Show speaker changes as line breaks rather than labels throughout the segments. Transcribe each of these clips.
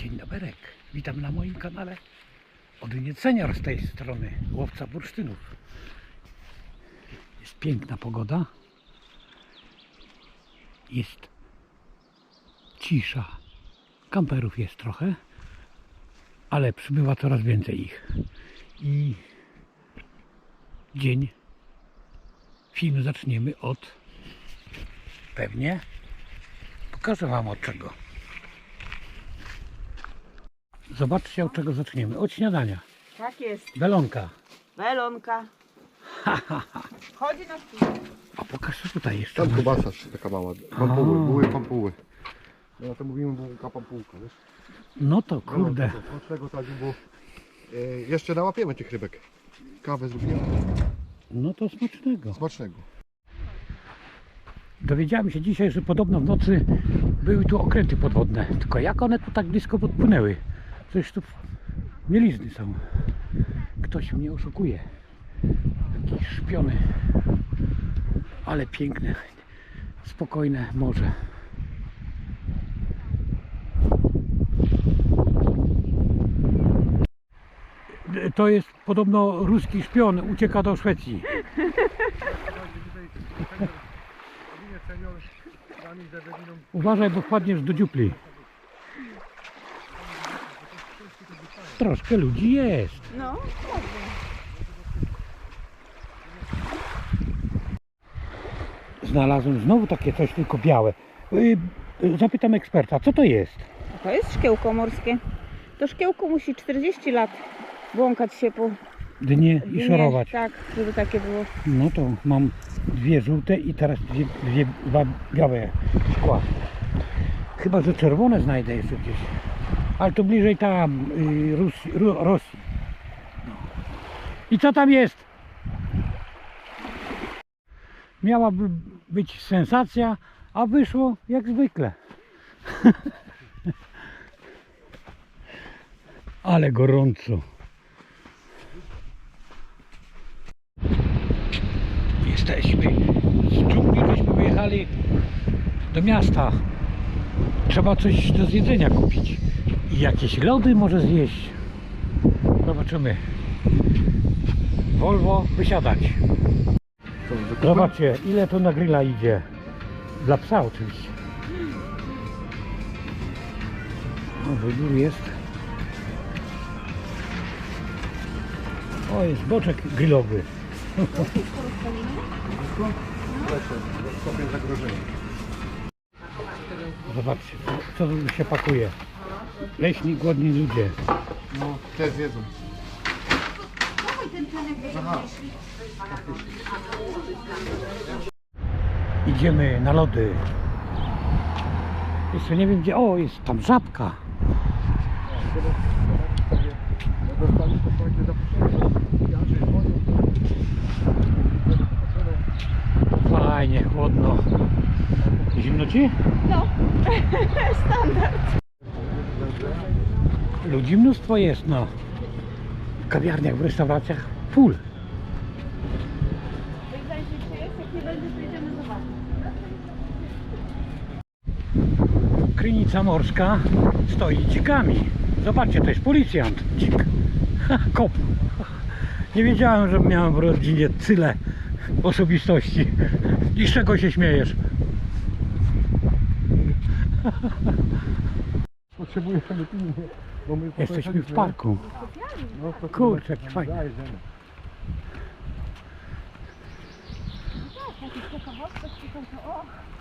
Dzień doberek. Witam na moim kanale. Odmieniec Senior z tej strony, łowca bursztynów. Jest piękna pogoda. Jest cisza. Kamperów jest trochę, ale przybywa coraz więcej ich. I dzień film zaczniemy od pewnie pokażę Wam od czego. Zobaczcie od czego zaczniemy. Od śniadania.
Tak jest.
Belonka.
Melonka. Chodzi na chwilę.
A pokaż co tutaj jeszcze.
Tam kubasa taka mała. Pampuły,
A.
były pampuły. No ja to mówimy bułka pampułka, wiesz?
No to kurde.
Dlaczego tak, bo e, jeszcze nałapiemy tych rybek. Kawę zrobimy.
No to smacznego.
Smacznego.
Dowiedziałem się dzisiaj, że podobno w nocy były tu okręty podwodne. Tylko jak one tu tak blisko podpłynęły? Przecież tu mielizny są. Ktoś mnie oszukuje. Jakieś szpiony. Ale piękne, spokojne morze. To jest podobno ruski szpion, ucieka do Szwecji. Uważaj, bo wpadniesz do dziupli. Troszkę ludzi jest.
No.
Znalazłem znowu takie coś, tylko białe. Y, y, Zapytam eksperta, co to jest?
To jest szkiełko morskie. To szkiełko musi 40 lat błąkać się po
Dnie i
dnie.
szorować.
Tak, żeby takie było.
No to mam dwie żółte i teraz dwie, dwie dwa białe szkła. Chyba, że czerwone znajdę jeszcze gdzieś. Ale to bliżej tam, y, Rus- Ru, Rosji. No. I co tam jest? Miałaby być sensacja, a wyszło jak zwykle. Ale gorąco. Jesteśmy z dżungli, żeśmy wyjechali do miasta. Trzeba coś do zjedzenia kupić. I jakieś lody może zjeść. Zobaczymy. Volvo wysiadać. Zobaczcie, ile to na grilla idzie. Dla psa oczywiście. O, wybór jest. O, jest boczek grillowy. Zobaczcie, co, co tu się pakuje. Leśni, głodni ludzie.
No, te zjedzą. Aha.
Idziemy na lody. Jeszcze nie wiem gdzie. O, jest tam żabka. Fajnie, chłodno. Zimno ci?
No. Standard.
Ludzi mnóstwo jest, no. W kawiarniach, w restauracjach full. Krynica morska stoi dzikami. Zobaczcie, to jest policjant. Dzik. Ha, kop. Nie wiedziałem, że miałem w rodzinie tyle osobistości. I z czego się śmiejesz?
Potrzebujemy pilnie. Bo my
Jesteśmy w parku.
No, to
Kurczę, jaki fajny.
Zajdziemy.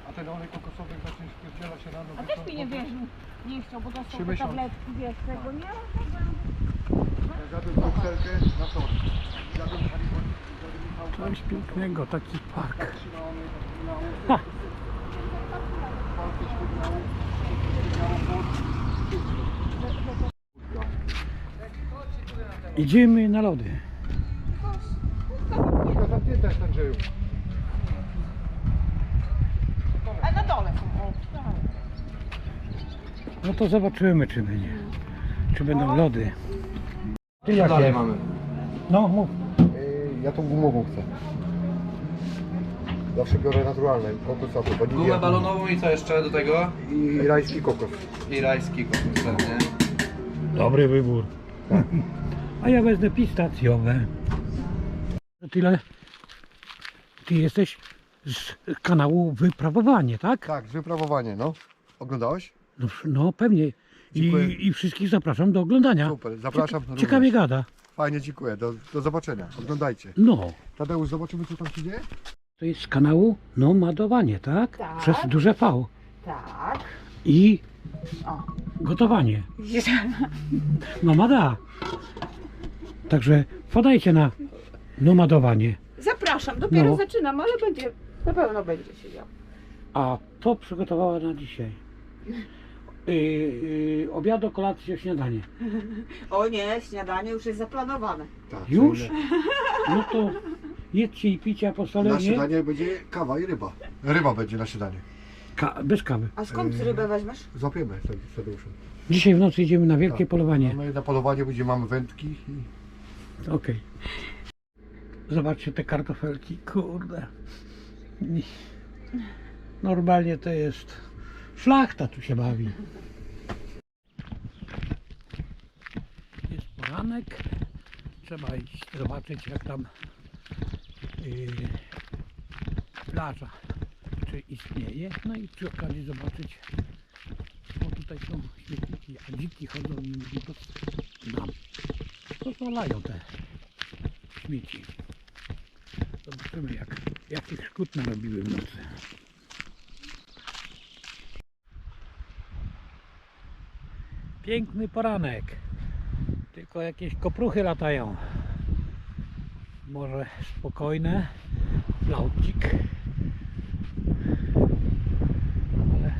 A ten olej kokosowy zacznie spierdziela się rano.
A też mi nie wierzył. Nie chciał, bo dostał te
miesiące.
tabletki, wiesz, tego nie?
Zjadłem na. Zjadłem.
Coś pięknego, taki park.
Ha.
Ha. Idziemy na lody.
Tylko zamknięte jest Andrzeju.
A na dole są. O,
No to zobaczymy, czy będzie. Czy będą lody. Ty jakie?
mamy?
No, mów.
Ja tą gumową chcę. Zawsze biorę naturalne, kokosowe, wanilię.
Gumę balonową i co jeszcze do tego?
I rajski kokos.
I rajski kokos pewnie.
Dobry wybór. A ja wezmę pistacjowe. To Tyle. Ty jesteś z kanału Wyprawowanie, tak?
Tak, wyprawowanie, no. Oglądałeś?
No, no pewnie. I. I wszystkich zapraszam do oglądania.
Super, zapraszam również.
Ciekawie gada.
Fajnie, dziękuję. Do, do zobaczenia. Oglądajcie.
No.
Tadeusz, zobaczymy co tam się dzieje?
To jest z kanału Nomadowanie, tak?
Tak.
Przez duże V.
Tak.
I
O.
gotowanie. Nomada. Także wpadajcie na nomadowanie.
Zapraszam, dopiero
No.
zaczynam, ale będzie, na pewno będzie siedział.
A to przygotowała na dzisiaj. Yy, yy, obiad, kolację, śniadanie.
O nie, śniadanie już jest zaplanowane.
Tak,
Już? No to jedźcie i picie, a po stole
inne. Na
nie?
śniadanie będzie kawa i ryba. Ryba będzie na śniadanie.
Ka- bez kawy.
A skąd
Yy.
rybę weźmiesz?
Złapiemy z Tadeuszem.
Dzisiaj w nocy idziemy na wielkie
Tak.
polowanie.
No i na polowanie będzie mamy wędki i
Okej. Zobaczcie te kartofelki, kurde. Nie. Normalnie to jest szlachta tu się bawi. Jest poranek. Trzeba iść zobaczyć jak tam plaża czy istnieje. No i przy okazji zobaczyć bo tutaj są śmietniki, a dziki chodzą i to nam pozwalają te śmieci. Zobaczymy jak, jakich szkód narobiły w nocy. Piękny poranek. Tylko jakieś kopruchy latają. Może spokojne. Flaucik. Ale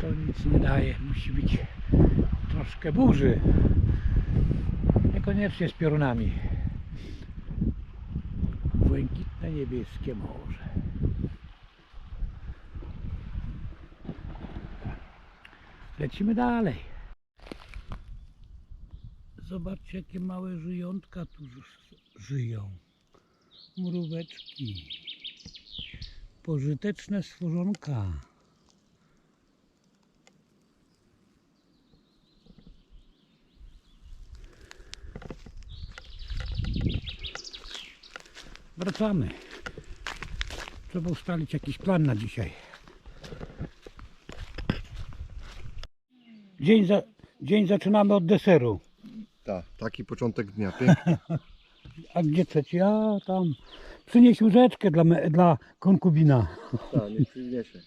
to nic nie daje. Musi być troszkę burzy. Niekoniecznie z piorunami. Błękitne niebieskie morze. Lecimy dalej. Zobaczcie jakie małe żyjątka tu ż- żyją. Mróweczki. Pożyteczne stworzonka. Wracamy. Trzeba ustalić jakiś plan na dzisiaj. Dzień, za, dzień zaczynamy od deseru.
tak, taki początek dnia. Piękny.
A gdzie trzeci? A tam. Przynieś łyżeczkę dla, me, dla konkubina.
Tak, nie przyniesie.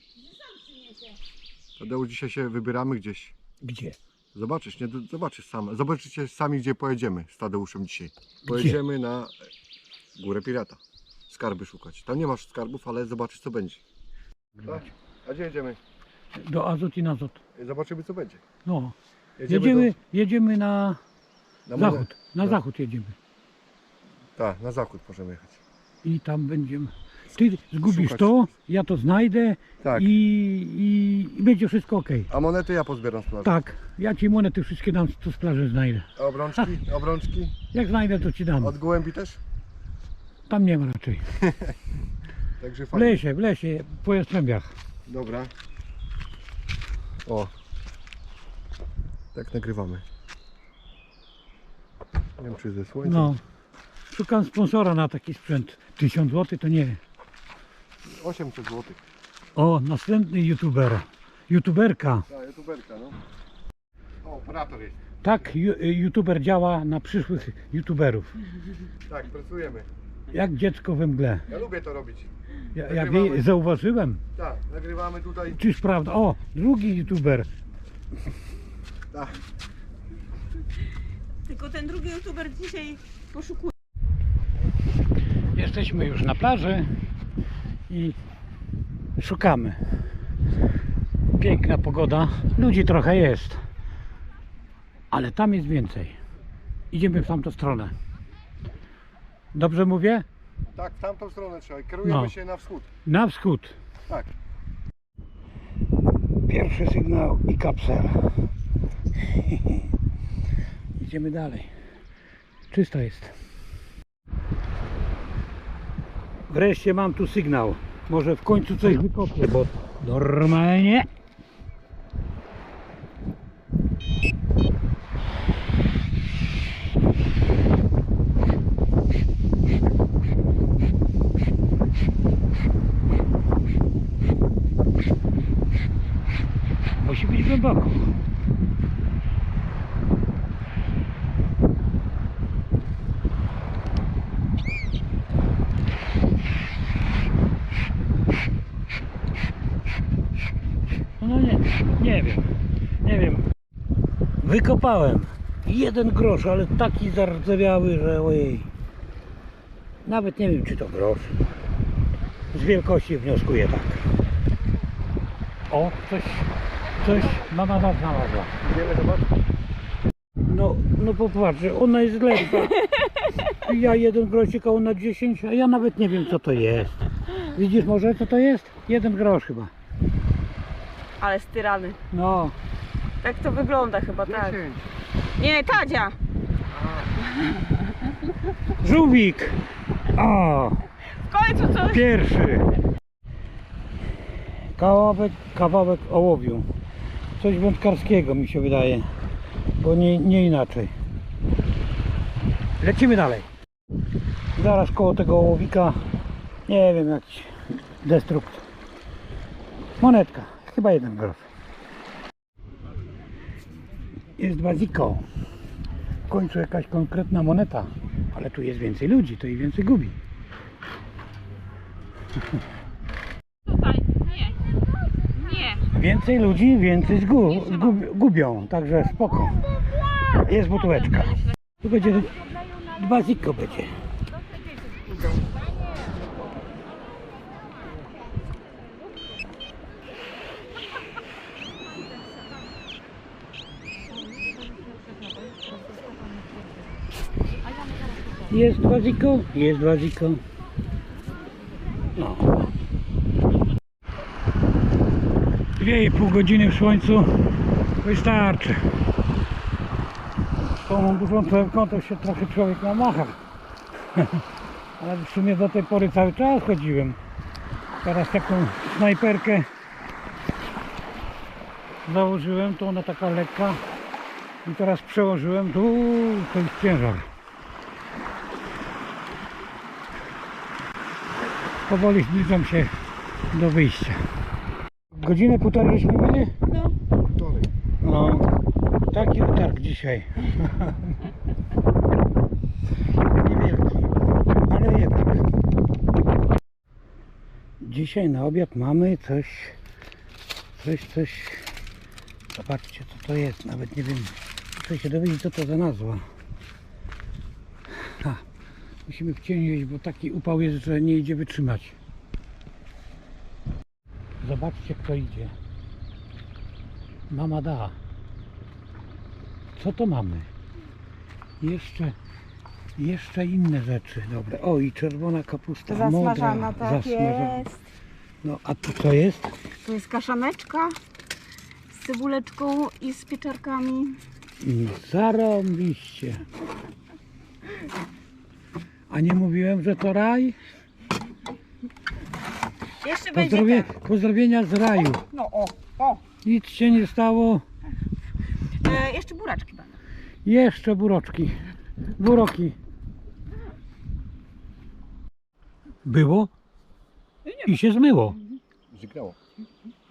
Tadeusz, dzisiaj się wybieramy gdzieś.
Gdzie?
Zobaczysz, nie? Zobaczysz sam. Zobaczycie sami, gdzie pojedziemy z Tadeuszem dzisiaj. Pojedziemy na Górę Pirata. Skarby szukać. Tam nie masz skarbów, ale zobaczysz, co będzie. Tak? A gdzie jedziemy?
Do Azot i Nazot.
Zobaczymy, co będzie.
No. Jedziemy, jedziemy na
do, na
zachód. Na
tak.
zachód jedziemy.
Tak, na zachód możemy jechać.
I tam będziemy. Ty zgubisz
Szukać.
to, ja to znajdę
Tak.
i, i, i będzie wszystko ok.
A monety ja pozbieram z plaży.
Tak, ja ci monety wszystkie dam, co z plaży znajdę.
A obrączki? Obrączki?
Jak znajdę, to ci dam.
Od gołębi też?
Tam nie ma raczej.
Także
W
fajnie.
lesie, w lesie, po Jastrzębiach.
Dobra. O. Tak nagrywamy. Nie wiem, czy ze słońcem.
No. Szukam sponsora na taki sprzęt. 1000 zł to nie.
800 zł.
O, następny youtuber. Youtuberka.
Ta youtuberka, no. O, operator jest.
Tak ju- youtuber działa na przyszłych youtuberów.
Tak, pracujemy.
Jak dziecko we mgle.
Ja lubię to robić.
Ja, ja wie, zauważyłem.
Tak, nagrywamy tutaj.
Czyż prawda? O, drugi youtuber.
Tak.
Tylko ten drugi youtuber dzisiaj poszukuje.
Jesteśmy już na plaży i szukamy. Piękna pogoda. Ludzi trochę jest. Ale tam jest więcej. Idziemy w tamtą stronę. Dobrze mówię?
Tak, w tamtą stronę trzeba. Kierujemy
No.
się na wschód.
Na wschód.
Tak.
Pierwszy sygnał i kapsel. Idziemy dalej. Czysto jest. Wreszcie mam tu sygnał. Może w końcu coś wykopię, bo normalnie głęboko. No nie, nie wiem, nie wiem. Wykopałem jeden grosz, ale taki zardzewiały, że ojej. Nawet nie wiem czy to grosz. Z wielkości wnioskuję tak. O, coś, coś mama nas znalazła. No, no popatrz, ona jest lepsza. Ja jeden grosik, a ona 10, a ja nawet nie wiem co to jest. Widzisz może co to jest? Jeden grosz chyba.
Ale styrany.
No,
Tak to wygląda chyba, tak.
10.
Nie, Tadzia!
żółwik! O,
W końcu coś!
pierwszy. Kawałek, kawałek ołowiu. Coś wędkarskiego mi się wydaje. Bo nie, nie inaczej. Lecimy dalej. Zaraz koło tego ołowika, nie wiem, jakiś destrukt. Monetka, chyba jeden grosz. Jest baziko. W końcu jakaś konkretna moneta. Ale tu jest więcej ludzi, to i więcej gubi.
Tutaj, nie. Nie.
Więcej ludzi, więcej zgu, zgub, gubią, także spoko. Jest butóweczka. Tu będzie dwa ziko będzie. Jest dwa ziko? Jest dwa ziko. No. Dwie i pół godziny w słońcu wystarczy. Z tą dużą cewką to się trochę człowiek namacha. Ale w sumie do tej pory cały czas chodziłem. Teraz taką snajperkę założyłem, to ona taka lekka. I teraz przełożyłem, tu to jest ciężar. Powoli zbliżam się do wyjścia. Godzinę półtorej żeśmy byli?
No.
No, taki utarg dzisiaj. Niewielki, ale jednak. Dzisiaj na obiad mamy coś, coś, coś. Zobaczcie co to jest, nawet nie wiem. Chcę się dowiedzieć co to za nazwa. Musimy w cieniu jeść, bo taki upał jest, że nie idzie wytrzymać. Zobaczcie kto idzie. Mama da. Co to mamy? Jeszcze, jeszcze inne rzeczy. Dobre. O i czerwona kapusta.
Zasmażana,
modra,
tak
zasmażana.
jest.
No a tu co jest?
To jest kaszaneczka z cebuleczką i z pieczarkami.
I Zarąbiście. A nie mówiłem, że to raj?
Jeszcze
Pozdrowie, pozdrowienia z raju.
No o, o.
Nic się nie stało.
E, jeszcze buraczki będą.
Jeszcze buroczki. Buroki. Było i się zmyło.
Zniknęło.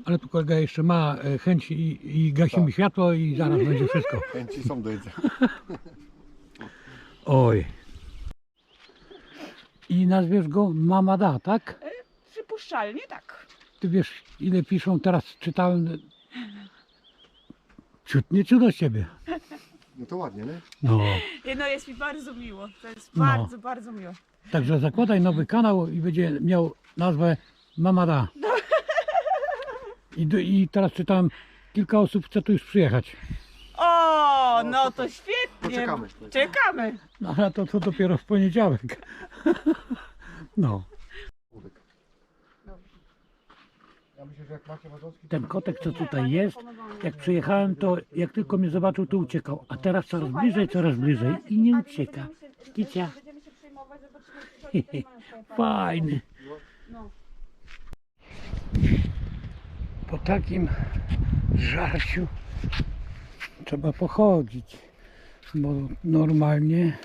Ale tu kolega jeszcze ma e, chęć i, i gasimy
Tak.
światło i zaraz będzie wszystko.
Chęci są do jedzenia.
Oj. I nazwiesz go Mama Da, tak?
Przypuszczalnie tak.
Ty wiesz ile piszą, teraz czytałem. Ciut nie ciut do ciebie.
No to ładnie, nie?
No.
No jest mi bardzo miło. To jest
No.
bardzo, bardzo miło.
Także zakładaj nowy kanał i będzie miał nazwę Mama Da. I, do- I teraz czytałem, kilka osób chce tu już przyjechać.
O, no to świetnie.
Poczekamy.
Czekamy.
No ale to, to dopiero w poniedziałek. No.
Ja myślę, że jak macie wazowski,
Ten kotek, co tutaj jest, jak przyjechałem, to jak tylko mnie zobaczył, to uciekał. A teraz coraz bliżej, coraz bliżej i nie ucieka. Kicia. Fajny. Po takim żarciu trzeba pochodzić, bo normalnie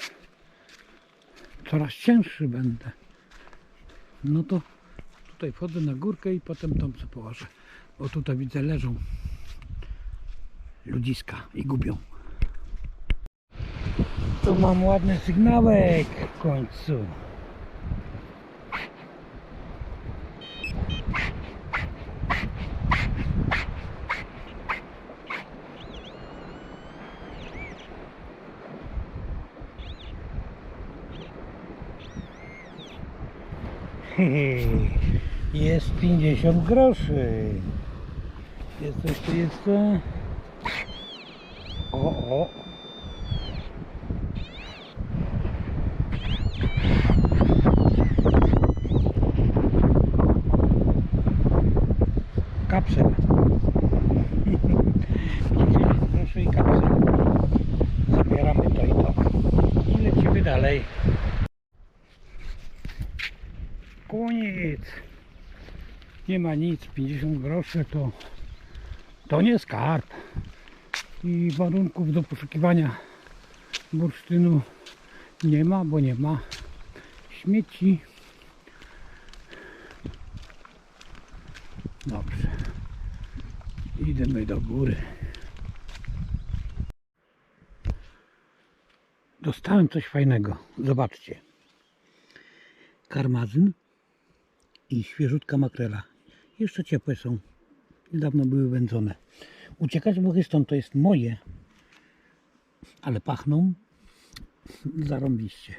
coraz cięższy będę. No to tutaj wchodzę na górkę i potem tam co położę. Bo tutaj widzę leżą ludziska i gubią. Tu mam ładny sygnałek w końcu. Jest 50 groszy. Jest coś tu jeszcze? O, o. Kapsel. 50 groszy i kapsel. Zabieramy to i to. I lecimy dalej. Koniec. Nie ma nic. 50 groszy to, to nie skarb. I warunków do poszukiwania bursztynu nie ma, bo nie ma śmieci. Dobrze. Idziemy do góry. Dostałem coś fajnego. Zobaczcie. Karmazyn i świeżutka makrela. Jeszcze ciepłe są. Niedawno były wędzone. Uciekać stąd, to jest moje. Ale pachną zarąbiście.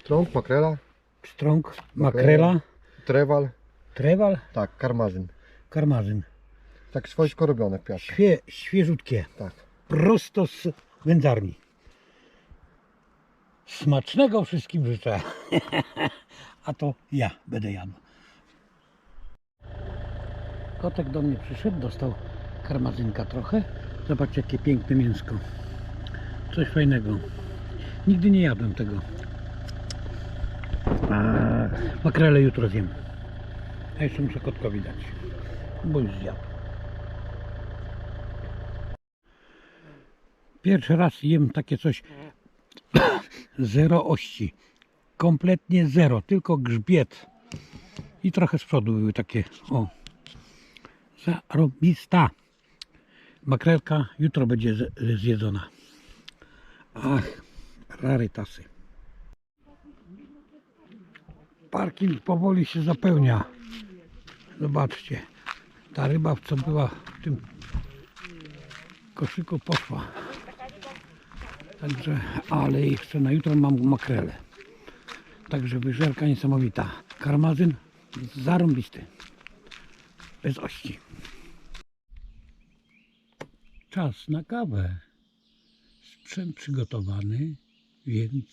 Strąg, makrela,
Strąg, makrela,
trewal,
trewal,
tak, karmazyn.
karmazyn.
Tak swojsko robione w piasku.
Świe, świeżutkie.
Tak.
Prosto z wędzarni. Smacznego wszystkim życzę. A to ja będę jadł. Kotek do mnie przyszedł, dostał karmazynka trochę. Zobaczcie jakie piękne mięsko. Coś fajnego. Nigdy nie jadłem tego. Makrele jutro zjem. A jeszcze muszę kotkowi dać. Bo już zjadł. Pierwszy raz jem takie coś zero ości. Kompletnie zero, tylko grzbiet. I trochę z przodu były takie, o. Zarobista. Makrelka jutro będzie zjedzona. Ach, rarytasy. Parking powoli się zapełnia. Zobaczcie. Ta ryba, co była w tym koszyku, poszła. Także, ale jeszcze na jutro mam makrele. Także wyżerka niesamowita. Karmazyn zarąbisty. Bez ości. Czas na kawę. Sprzęt przygotowany, więc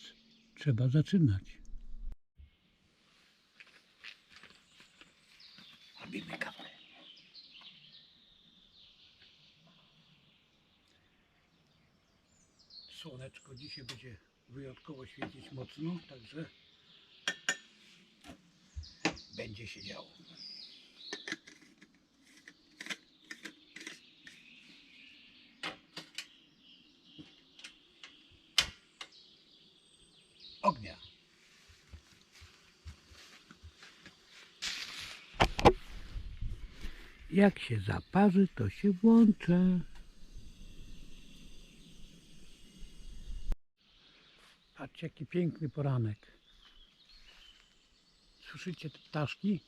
trzeba zaczynać. Robimy kawę. Słoneczko dzisiaj będzie wyjątkowo świecić mocno, także będzie się działo. Jak się zaparzy, to się włączę. Patrzcie, jaki piękny poranek. Słyszycie te ptaszki?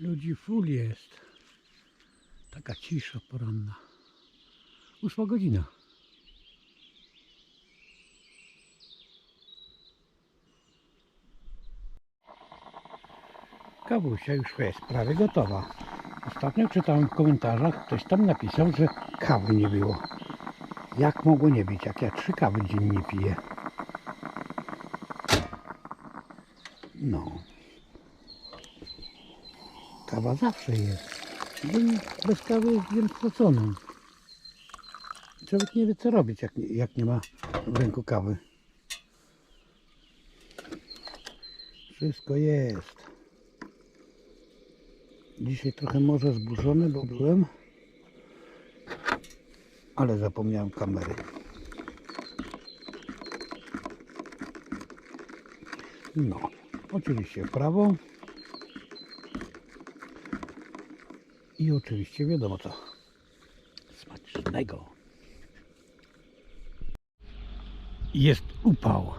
Ludzi full jest. Taka cisza poranna. Ósma godzina. Kawusia już jest prawie gotowa. Ostatnio czytałem w komentarzach, ktoś tam napisał, że kawy nie było. Jak mogło nie być, jak ja trzy kawy dziennie piję? No. Kawa zawsze jest. Bez kawy jest stracony. Człowiek nie wie co robić, jak nie, jak nie ma w ręku kawy. Wszystko jest. Dzisiaj trochę może zburzony, bo byłem. Ale zapomniałem kamery. No, oczywiście w prawo. I oczywiście wiadomo co. Smacznego. Jest upał.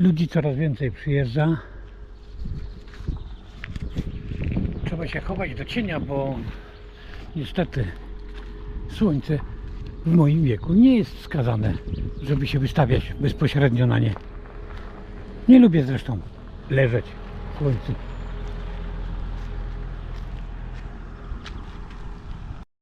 Ludzi coraz więcej przyjeżdża. Trzeba się chować do cienia, bo niestety słońce w moim wieku nie jest wskazane, żeby się wystawiać bezpośrednio na nie. Nie lubię zresztą leżeć w słońcu.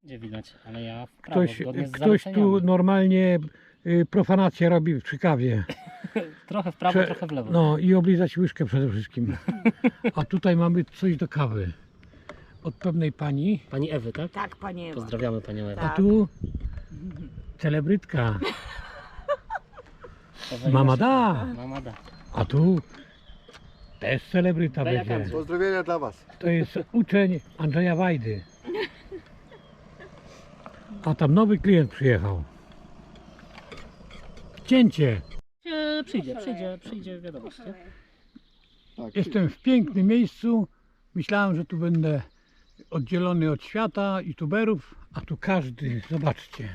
Gdzie widać, ale ja w prawo,
Ktoś, ktoś tu normalnie y, profanację robi przy kawie.
Trochę w prawo,
Prze-
trochę w lewo.
No i oblizać łyżkę przede wszystkim. A tutaj mamy coś do kawy. Od pewnej pani.
Pani Ewy, tak?
Tak, panie Ewa.
Pozdrawiamy Panią Ewę.
A
Tak.
tu celebrytka.
Powoli
Mama da.
Mama da.
A tu też celebryta
Daj jak
będzie.
Pozdrowienia dla Was.
To jest uczeń Andrzeja Wajdy. A tam nowy klient przyjechał. Cięcie.
Nie, Przyjdzie, przyjdzie, przyjdzie wiadomość. Nie?
Tak,
Jestem w pięknym miejscu. Myślałem, że tu będę oddzielony od świata, youtuberów, a tu każdy, zobaczcie.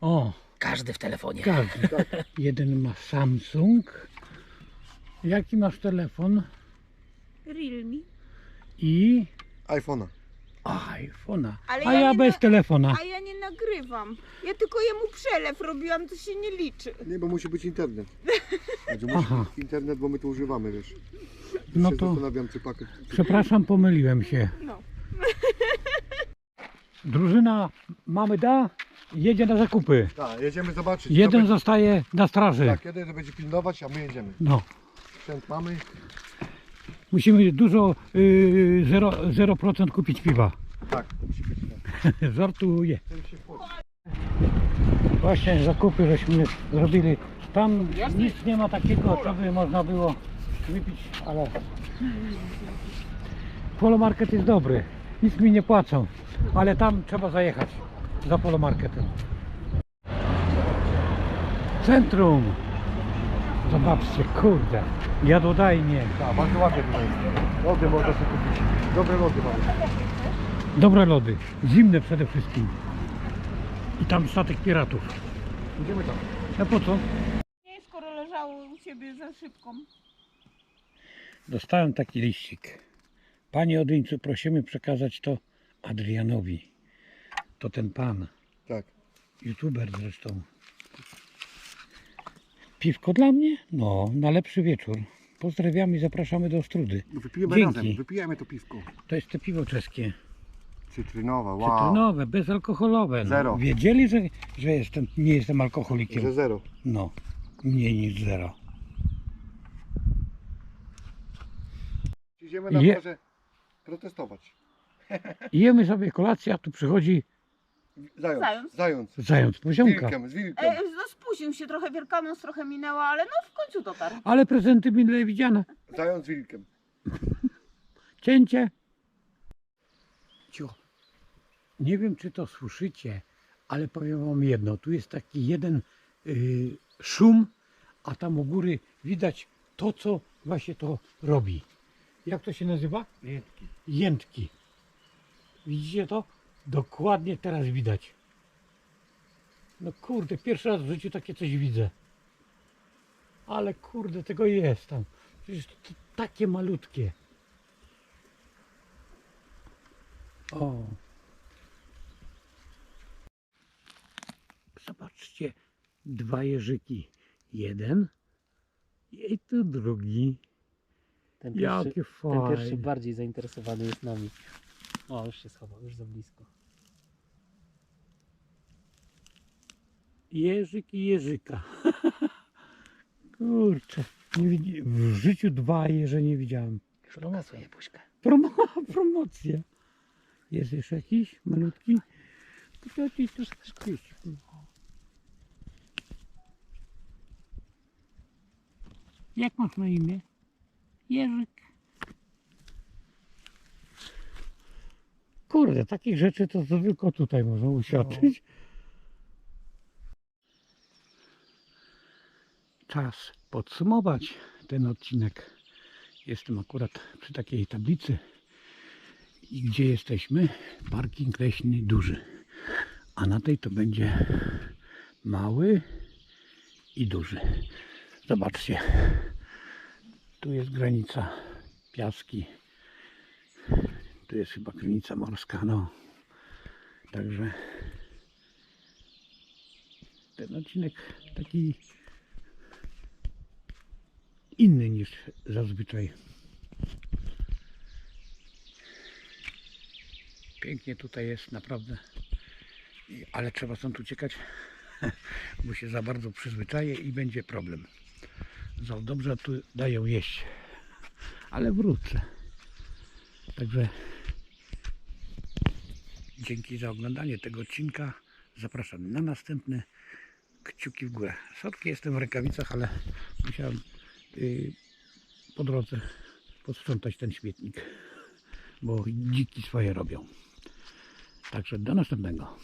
O,
Każdy w telefonie.
każdy. Jeden ma Samsung. Jaki masz telefon?
Realme.
I
iPhone'a.
iPhone'a.
Ale
A
ja
ja
nie
bez
na-
telefona.
A ja nie nagrywam. Ja tylko jemu przelew robiłam, to się nie liczy.
Nie, bo musi być internet. Znaczy, musi
Aha.
być internet, bo my to używamy, wiesz.
No
się
to
zastanawiam, czy pakiet...
przepraszam, pomyliłem się.
No.
Drużyna mamy da, jedzie na zakupy.
Tak, jedziemy zobaczyć.
Jeden
będzie-
zostaje na straży.
Tak, jeden będzie pilnować, a my jedziemy.
No.
Sprzęt mamy.
Musimy dużo, yy, 0%, 0% kupić piwa.
Tak, to musi być tak.
Żartuję.
Się.
Właśnie zakupy żeśmy zrobili. Tam nic nie ma takiego, co by można było wypić, ale polomarket jest dobry. Nic mi nie płacą, ale tam trzeba zajechać za polomarketem. Centrum. Zobaczcie, kurde, jadłodajnie.
Tak, bardzo ładnie tutaj jest. Lody można sobie kupić. Dobre lody mamy.
Dobre lody, zimne przede wszystkim. I tam statek piratów.
Idziemy tam.
A po co?
Nie, skoro leżało u ciebie za szybką.
Dostałem taki liścik. Panie Odyńcu, prosimy przekazać to Adrianowi. To ten pan,
Tak.
youtuber zresztą. Piwko dla mnie? No, na lepszy wieczór. Pozdrawiamy i zapraszamy do Ostrudy.
No wypijemy
Dzięki.
razem, wypijemy to piwko.
To jest te piwo czeskie.
Cytrynowa, wow.
Cytrynowe, bezalkoholowe. No,
Zero.
Wiedzieli, że, że jestem, nie jestem alkoholikiem.
Że zero.
No, mniej niż zero.
Idziemy na
Je-
plażę protestować.
Jemy sobie kolację, a tu przychodzi
Zając.
Zając.
Zając.
zając
Z
poziomka.
wilkiem, z wilkiem.
E, no spóźnił się trochę, Wielkanoc trochę minęła, ale no w końcu dotarł.
Ale prezenty mile widziane.
Zając z wilkiem.
Cięcie. Cicho. Nie wiem, czy to słyszycie, ale powiem wam jedno. Tu jest taki jeden y, szum, a tam u góry widać to, co właśnie to robi. Jak to się nazywa?
Jętki.
Jętki. Widzicie to? Dokładnie teraz widać. No kurde, pierwszy raz w życiu takie coś widzę. Ale kurde, tego jest tam. Przecież to, to takie malutkie. O. Zobaczcie, dwa jeżyki. Jeden i tu drugi.
Ten pierwszy,
Jakie
ten pierwszy
fajne.
bardziej zainteresowany jest nami. O, już się schował, już za blisko.
Jeżyk i jeżyka. Kurczę, nie widzi... w życiu dwa jeże nie widziałem.
Już pokazuje buźkę.
Promo... Promocja. Jest jeszcze jakiś malutki? To ci gdzieś. Jak masz na imię? Jerzyk. Kurde, takich rzeczy to, to tylko tutaj można uświadczyć. Czas podsumować ten odcinek. Jestem akurat przy takiej tablicy i gdzie jesteśmy? Parking leśny duży. A na tej to będzie mały i duży. Zobaczcie. Tu jest granica piaski. Tu jest chyba granica morska. No. Także ten odcinek taki inny niż zazwyczaj. Pięknie tutaj jest naprawdę, ale trzeba stąd uciekać, bo się za bardzo przyzwyczaję i będzie problem. Za dobrze tu dają jeść, ale wrócę. Także dzięki za oglądanie tego odcinka. Zapraszam na następny kciuki w górę. Sotki jestem w rękawicach, ale musiałem y, po drodze posprzątać ten śmietnik, bo dziki swoje robią. Także do następnego.